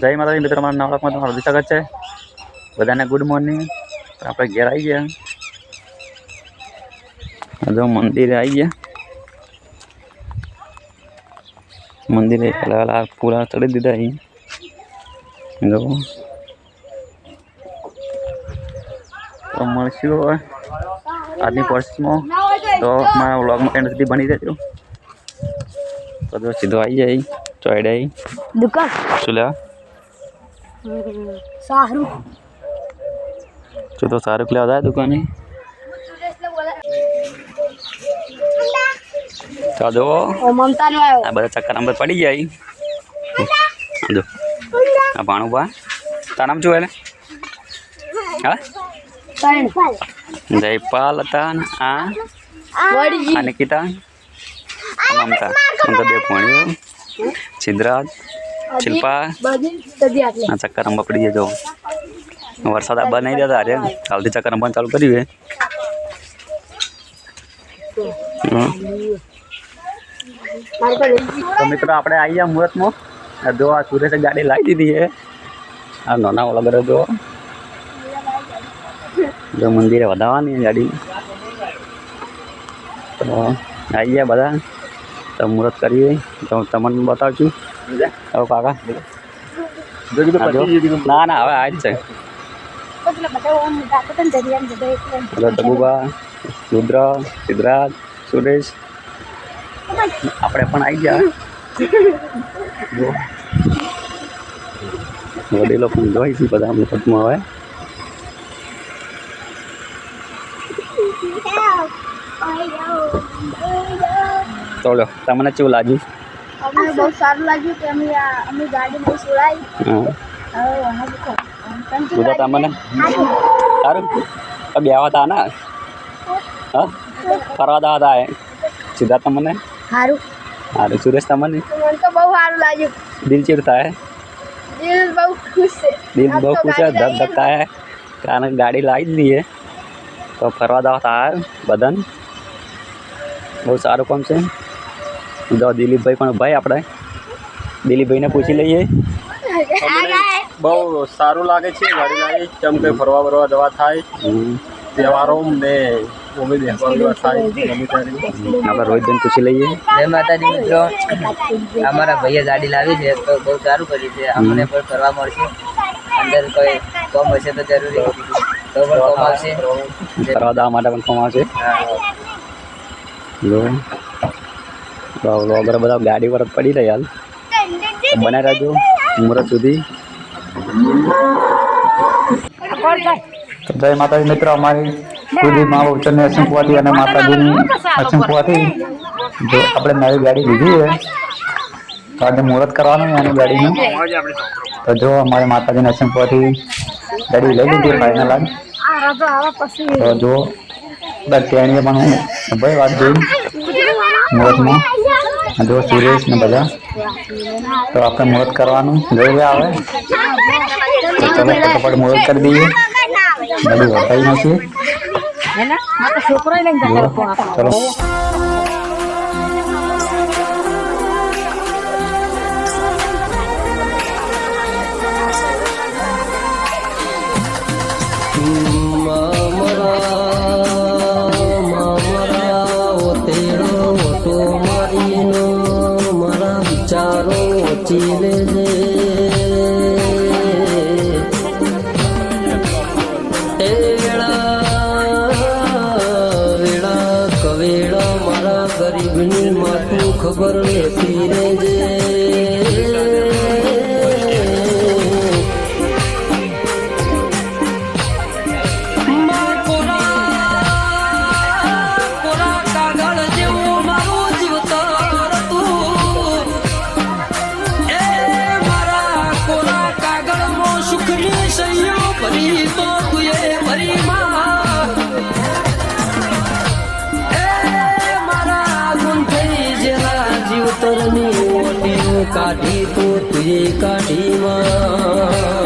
જય માતાજી મિત્રો મારા નવરાકમાં તમારું હાર્દિક સ્વાગત છે. બધાને ગુડ મોર્નિંગ આપણે ઘેર આવી ગયા. આ જો મંદિરે આવી ગયા. મંદિરે પહેલાં પહેલાં પૂરા ચડી દીધા અહીં. જો. તો મળશું હવે. આજની પોસ્ટમાં તો મારા વ્લોગમાં એન્ડ સુધી બની રહેજો. તો જો સીધો આવી જાય ચોઈડાઈ દુકાન. શું લેવા સારું જો તો સારું લેવા જાય દુકાને તો જો ઓ મમતા નો આવ્યો આ બધા ચક્કર નંબર પડી જાય આ જો આ ભાણું બા તારા નામ શું એટલે હા ત્રણ જયપાલ હતા ને આ વડીજી આ નિકિતા આ મમતા મમતા બે ભણ્યો સિદ્ધરાજ શિલ્પા? બધી સદી આટલે. આ ચક્કર રમવા પડી જો. વરસાદ આબા નહીં દેતા અરે કાલથી ચક્કર રમવાનું ચાલુ કર્યું હે તો મિત્રો આપણે આવી ગયા મુહૂર્તમાં. જો આ સુરેશે ગાડી લાવી દીધી છે આ નાના ઓલા ઘરે જો. જો મંદિરે વધારવાની ગાડી. તો આવી ગયા બધા. તો મુહૂર્ત કરીએ. તો તમને બતાવશું હવે કાકા આ જો. ના ના હવે આ જ છે પેલા બધા ઓમ દાખલ ને દરિયા ને બધા એટલે બધા તબુબા રુદ્ર સિદ્ધરાજ સુરેશ આપણે પણ આવી ગયા જો વડીલો પણ જોઈ છે બધા મુહૂર્તમાં હવે તો લો તમને કેવું લાગ્યું અમને બહુ સારું લાગ્યું કે અમે આ અમે ગાડી બહુ સુરાઈ હા. હવે કંચી બધા તમને સારું તો બે હતા ને? હા? ફરવા દા હતા સીધા તમને સારું સારું સુરેશ તમને મને? તો બહુ સારું લાગ્યું. દિલ ચીર થાય દિલ બહુ ખુશ છે. દિલ બહુ ખુશ છે. ધક ધકતા હે કારણ ગાડી લાવી જ દઈએ તો ફરવા થાય બધાને. બહુ સારું કામ છે. જો દિલીપભાઈ પણ ભાઈ આપણે. દિલીપભાઈને પૂછી લઈએ. બહુ સારું લાગે છે ગાડી લાગે કેમ કે ફરવા ફરવા જવા થાય. તહેવારો ને આપણે રોહિતભાઈને પૂછી લઈએ. જય માતાજી મિત્રો. અમારા ભાઈએ ગાડી લાવી છે તો બહુ સારું કર્યું છે. અમને પણ ફરવા મળશે. અંદર કોઈ કોમ હશે તો જરૂરી. તો પણ કોમ આવશે. ફરવા માટે પણ કામ આવશે. તો વગર બધા ગાડી પર પડી રહ્યા હાલ. બને મુહૂર્ત સુધી. જય માતાજી મિત્રો, અમારી સુધી મા ઉચ્ચની અસંખવાથી અને માતાજીની અસંખવાથી જો આપણે નવી ગાડી લીધી છે, તો આજે મુહૂર્ત કરવાનું એની ગાડીનું. તો જો અમારી માતાજીની અસંખવાથી ગાડી લઈ લીધી ફાઇનલ આજ. તો જો બધા ટેણીએ પણ ભાઈ, વાત જોઈ. મુહૂર્તમાં. જો સુરેશ ને બધા. તો આપણે મુહૂર્ત કરવાનું. જોઈ આવે તો ચલો ફટાફટ મુહૂર્ત કરી દઈએ. બધું વટાઈ નાખીએ જો, ચલો. કાઢી તો તુએ કાઢી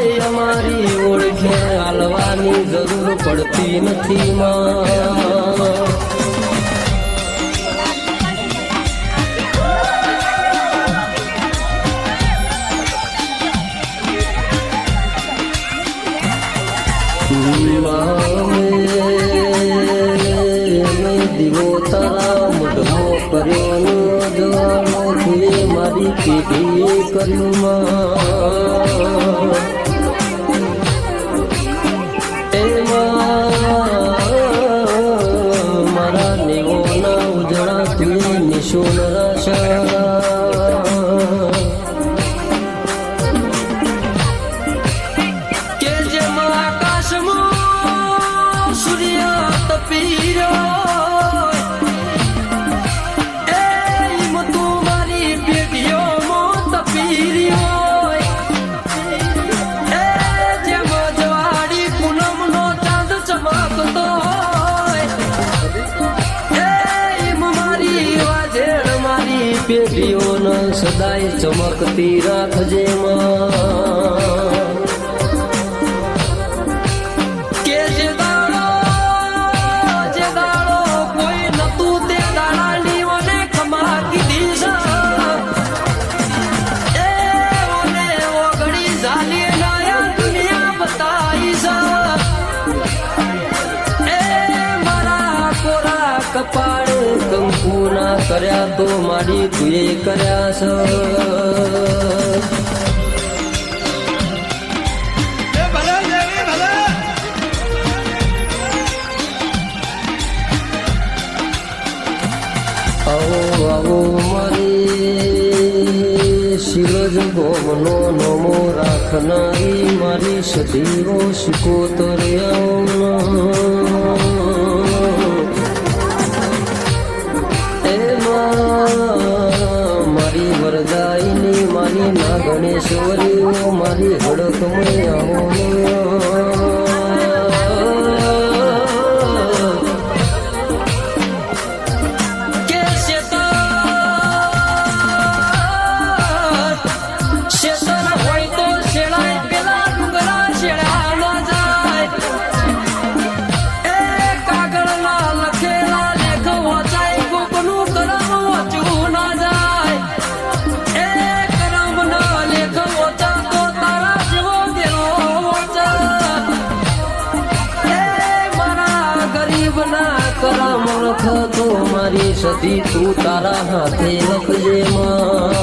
ભાઈ અમારી ઓળખે, હાલવાની જરૂર પડતી નથી માં. દીવો તારા કર્યો જવાનો મારી પેઢી કર્યું সোনার আশা સદાય ચમકતી રાખજે માં. ધીરે કર્યા છો શિરજ ભોગનો નમો રાખનારી મારી સદીઓ શિકોતર્યા 从未有意 તી તું તારા હાથે લખજે માં.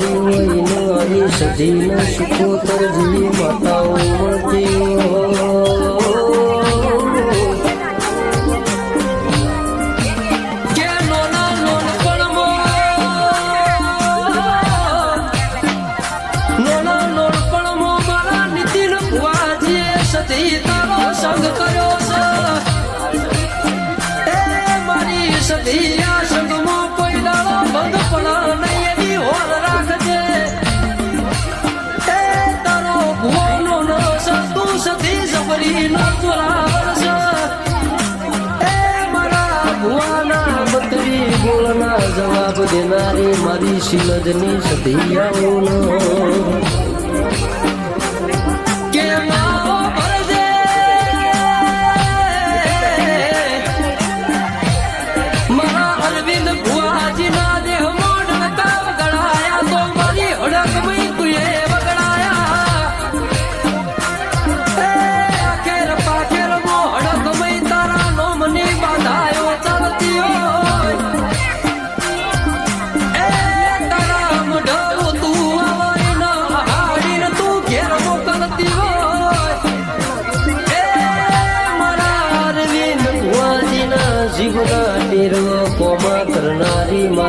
જીવ સજીને સુખોતર જીવ માતાઓ મળતી ડબરી નો ચોરાવરસો એ મારા ભુવાના જવાબ દેનારી મારી શિલજની સધિયાઓનો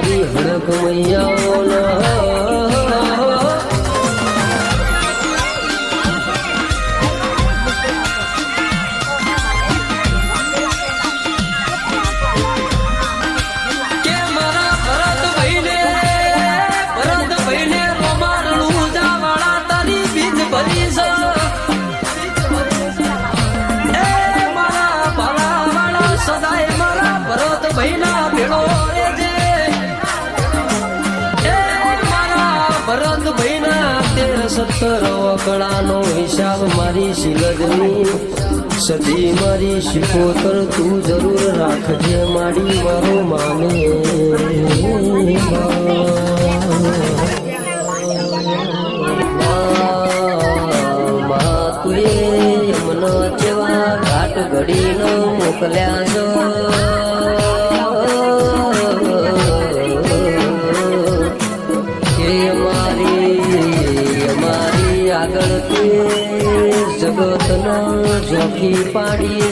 મારી હડક મૈયા કળાનો હિસાબ મારી સિલદની. સદી મારી શિકોતર તું જરૂર રાખજે મારી મારો માને. મનો જેવા ઘાટ ઘડીનો મોકલ્યા લખી પાડી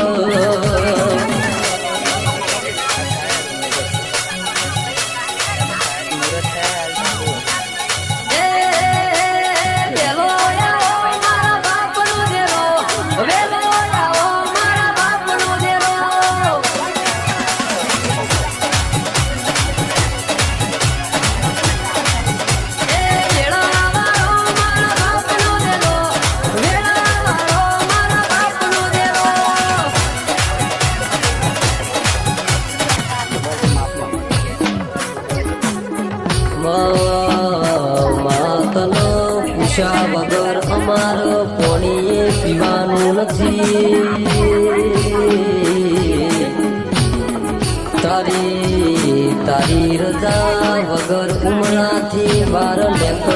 તારી તારી રજા વગર ઉમળાથી બાર લેપ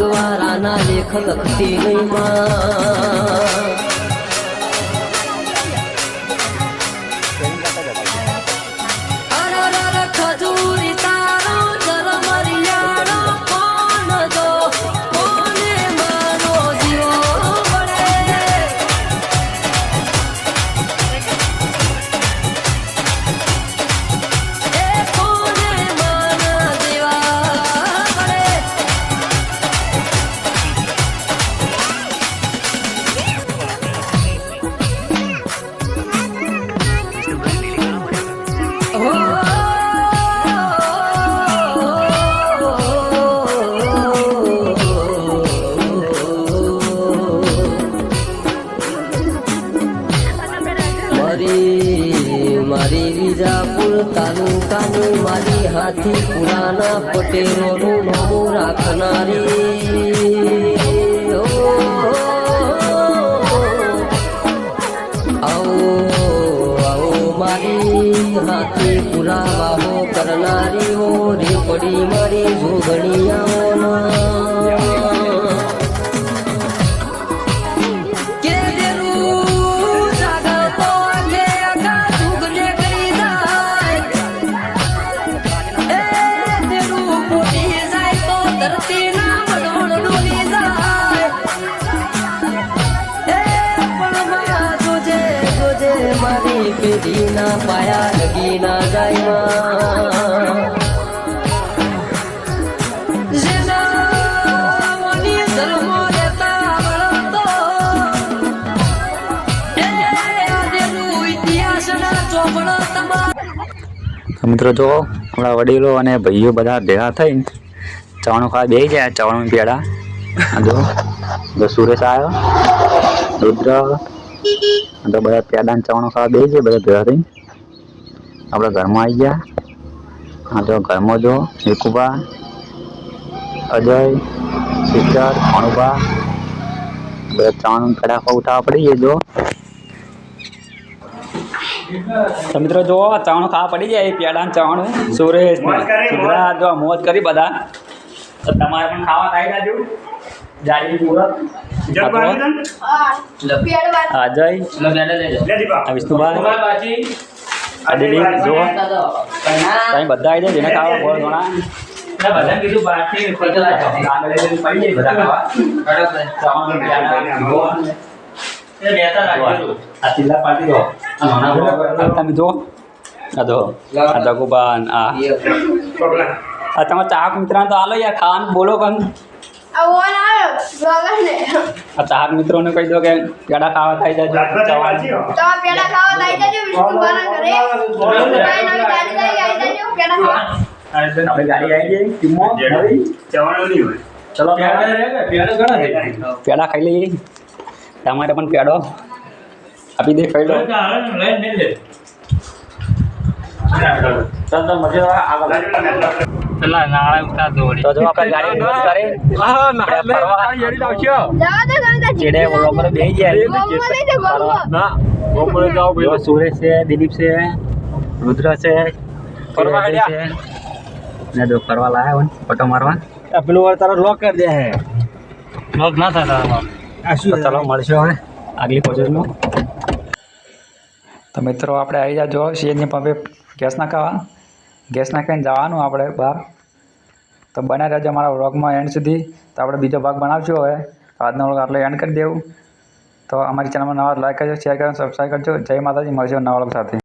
વાગવારાના લેખ લખતી નહીં માં દેવોનું નોમું રાખનારી આવો આવો મારી હાથી પુરાવાઓ કરનારી ઓ રે પડી મારી જોગણિયાઓ મિત્રો જો આપણા વડીલો અને ભાઈઓ બધા ભેગા થઈને ચવાણું ખાવા બે જાય ચવાણું પેડા જો સુરેશ આવ્યો. રુદ્ર તો બધા પેડા ચવાણું ખાવા બે જાય બધા ભેગા થઈને. આપણે ઘરમાં આવી ગયા. હા તો ઘરમાં જો વિકુભા અજય સિસ્ટર અણુભા બધા પેડા ખાવા ઉઠાવવા પડી જો. તો મિત્રો જો ચવાણું ખાવા પડી જાય પેડા ને ચવાણું સુરેશ ને સિદ્ધરાજ જો મોજ કરી બધા. તો તમારે પણ ખાવા થાય જાજો જાડી મુરત અજય આ વિષ્ણુભાઈ આ દિલીપ જો તમે બધા આવી જાય જેને ખાવા બોલ ઘણા. આ ચિલ્લા પાર્ટી દો આ નાના તમે જો આ દો. આ જગુબાન આ આ તમારા ચાહક મિત્રાને તો હાલો યાર ખાવાનું બોલો કન આ ચાહક મિત્રોને કહી દો કે પેડા ખાવા ખાઈ જાય તો પેડા ખાવા જજો ખાવા. આપણે ગાડી આવી ગઈ ચલો પેડા ખાઈ લઈએ. તમારે પણ પેડો આપી દે પેડો તાર સુરેશ છે દિલીપ છે રુદ્ર છે ફરવા છે. ને જો ફરવા લાયા હોય ફોટો મારવા. પેલું વાર તારો લોક કરી દે હે. લોક ના થાય આ તો ચલો મળશું હવે આગલી પ્રોસેસમાં તો મિત્રો આપણે આવી જાજો સીએનજી પંપે ગેસ નાખાવા. ગેસ નાખીને જવાનું આપણે બહાર. તો બનાવી રહેજો અમારા વ્લોગમાં એન્ડ સુધી. તો આપણે બીજો ભાગ બનાવશું હવે. તો આજનો વ્લોગ આટલો એન્ડ કરી દેવું. તો અમારી ચેનલમાં નવા લાઈક કરજો શેર કરજો સબસ્ક્રાઈબ કરજો. જય માતાજી મળશે નવા વ્લોગ સાથે.